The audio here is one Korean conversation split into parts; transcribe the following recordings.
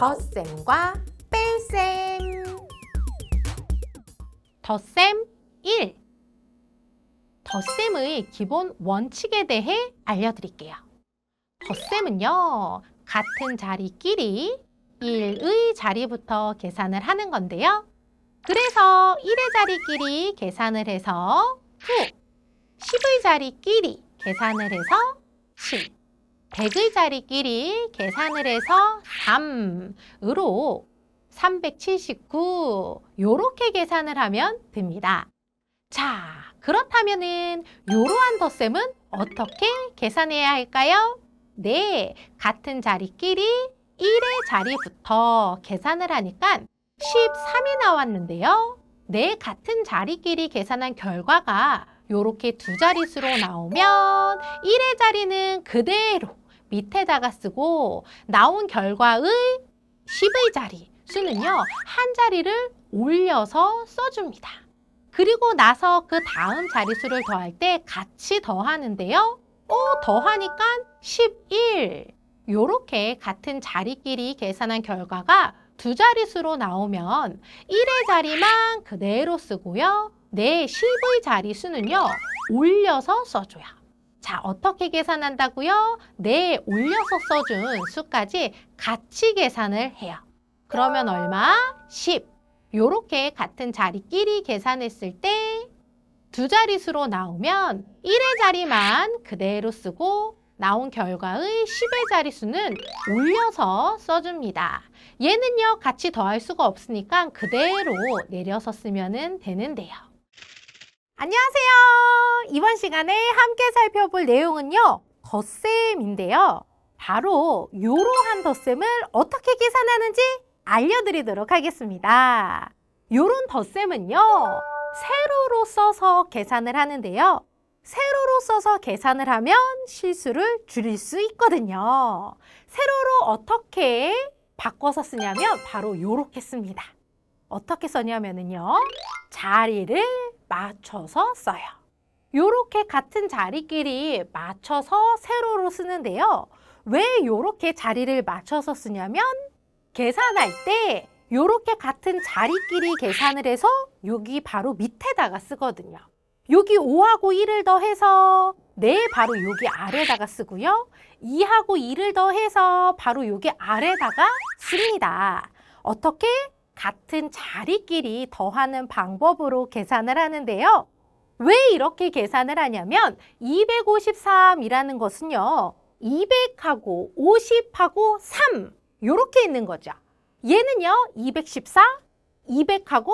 덧셈과 뺄셈 덧셈 1 덧셈의 기본 원칙에 대해 알려드릴게요. 덧셈은요, 같은 자리끼리 1의 자리부터 계산을 하는 건데요. 그래서 1의 자리끼리 계산을 해서 9, 10의 자리끼리 계산을 해서 7, 100의 자리끼리 계산을 해서 3으로 379 요렇게 계산을 하면 됩니다. 자, 그렇다면은 요러한 덧셈은 어떻게 계산해야 할까요? 네, 같은 자리끼리 1의 자리부터 계산을 하니까 13이 나왔는데요. 네, 같은 자리끼리 계산한 결과가 요렇게 두 자릿수로 나오면 1의 자리는 그대로 밑에다가 쓰고 나온 결과의 10의 자리 수는요, 한 자리를 올려서 써줍니다. 그리고 나서 그 다음 자릿수를 더할 때 같이 더하는데요. 어, 더하니까 11. 요렇게 같은 자리끼리 계산한 결과가 두 자릿수로 나오면 1의 자리만 그대로 쓰고요. 네, 10의 자리수는요, 올려서 써줘요. 자, 어떻게 계산한다고요? 네, 올려서 써준 수까지 같이 계산을 해요. 그러면 얼마? 10. 요렇게 같은 자리끼리 계산했을 때 두 자릿수로 나오면 1의 자리만 그대로 쓰고 나온 결과의 10의 자릿수는 올려서 써줍니다. 얘는요, 같이 더할 수가 없으니까 그대로 내려서 쓰면 되는데요. 안녕하세요. 이번 시간에 함께 살펴볼 내용은요, 덧셈인데요. 바로 요러한 덧셈을 어떻게 계산하는지 알려드리도록 하겠습니다. 요런 덧셈은요, 세로로 써서 계산을 하는데요. 세로로 써서 계산을 하면 실수를 줄일 수 있거든요. 세로로 어떻게 바꿔서 쓰냐면 바로 요렇게 씁니다. 어떻게 써냐면은요. 자리를 맞춰서 써요. 요렇게 같은 자리끼리 맞춰서 세로로 쓰는데요. 왜 요렇게 자리를 맞춰서 쓰냐면 계산할 때 요렇게 같은 자리끼리 계산을 해서 여기 바로 밑에다가 쓰거든요. 여기 5하고 1을 더해서 네 바로 여기 아래다가 쓰고요. 2하고 2를 더해서 바로 여기 아래다가 씁니다. 어떻게? 같은 자리끼리 더하는 방법으로 계산을 하는데요. 왜 이렇게 계산을 하냐면 253이라는 것은요. 200하고 50하고 3 이렇게 있는 거죠. 얘는요. 214, 200하고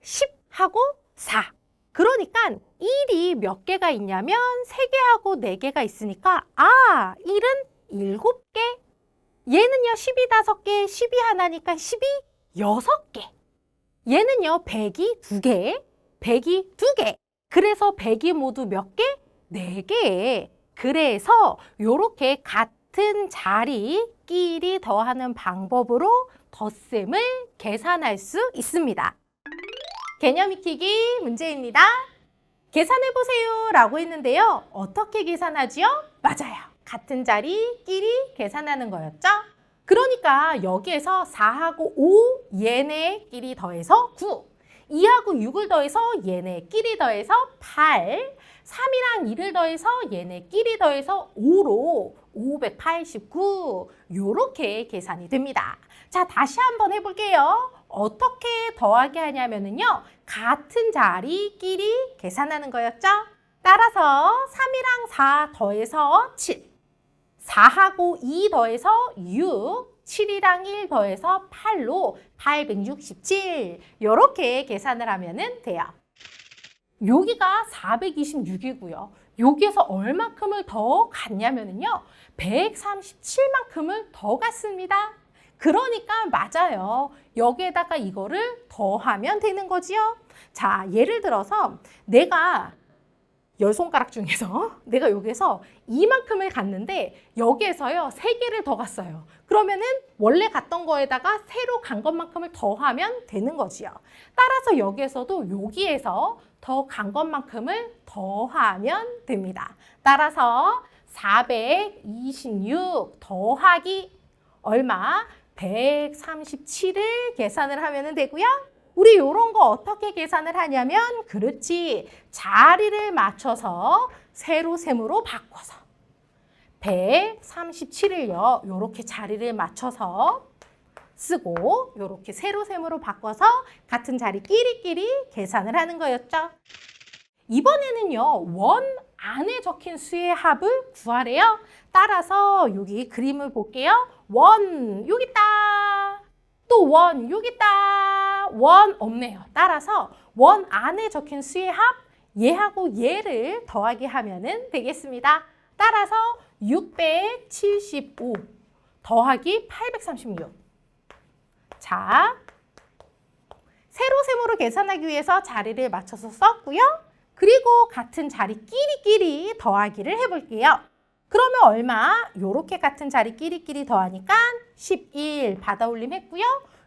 10하고 4. 그러니까 1이 몇 개가 있냐면 3개하고 4개가 있으니까 아, 1은 7개. 얘는요. 10이 5개, 10이 하나니까 10 이 6개. 얘는요. 100이 2개, 100이 2개. 그래서 100이 모두 몇 개? 4개. 그래서 요렇게 같은 자리끼리 더하는 방법으로 덧셈을 계산할 수 있습니다. 개념 익히기 문제입니다. 계산해보세요 라고 했는데요. 어떻게 계산하지요? 맞아요. 같은 자리끼리 계산하는 거였죠? 그러니까 여기에서 4하고 5 얘네끼리 더해서 9 2하고 6을 더해서 얘네끼리 더해서 8 3이랑 2를 더해서 얘네끼리 더해서 5로 589 요렇게 계산이 됩니다. 자 다시 한번 해볼게요. 어떻게 더하게 하냐면요 같은 자리끼리 계산하는 거였죠? 따라서 3이랑 4 더해서 7 4하고 2 더해서 6 7이랑 1 더해서 8로 867 이렇게 계산을 하면 돼요. 여기가 426이고요. 여기에서 얼마큼을 더 갔냐면요. 137만큼을 더 갔습니다. 그러니까 맞아요. 여기에다가 이거를 더하면 되는 거지요. 자, 예를 들어서 내가 열 손가락 중에서 내가 여기에서 이만큼을 갔는데 여기에서요 세 개를 더 갔어요. 그러면은 원래 갔던 거에다가 새로 간 것만큼을 더하면 되는 거지요. 따라서 여기에서도 여기에서 더 간 것만큼을 더하면 됩니다. 따라서 426 더하기 얼마? 137을 계산을 하면 되고요. 우리 이런 거 어떻게 계산을 하냐면 그렇지. 자리를 맞춰서 세로 셈으로 바꿔서 137을요. 이렇게 자리를 맞춰서 쓰고 이렇게 세로 셈으로 바꿔서 같은 자리 끼리끼리 계산을 하는 거였죠. 이번에는요. 원 안에 적힌 수의 합을 구하래요. 따라서 여기 그림을 볼게요. 원 여기 있다. 또 원 여기 있다. 원 없네요. 따라서 원 안에 적힌 수의 합 얘하고 얘를 더하기 하면은 되겠습니다. 따라서 675 더하기 836. 자, 세로셈으로 계산하기 위해서 자리를 맞춰서 썼고요. 그리고 같은 자리 끼리끼리 더하기를 해볼게요. 그러면 얼마? 요렇게 같은 자리 끼리끼리 더하니까 11 받아 올림 했고요.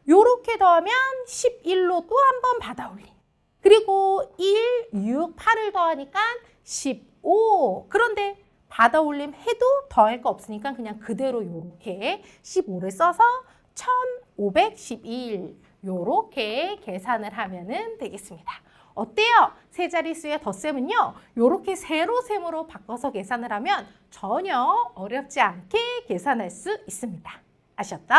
요렇게 더하면 11로 또 한 번 받아 올림. 그리고 1, 6, 8을 더하니까 15. 그런데 받아 올림 해도 더할 거 없으니까 그냥 그대로 요렇게 15를 써서 1511 요렇게 계산을 하면은 되겠습니다. 어때요? 세 자릿수의 덧셈은요. 요렇게 세로셈으로 바꿔서 계산을 하면 전혀 어렵지 않게 계산할 수 있습니다. 아셨죠?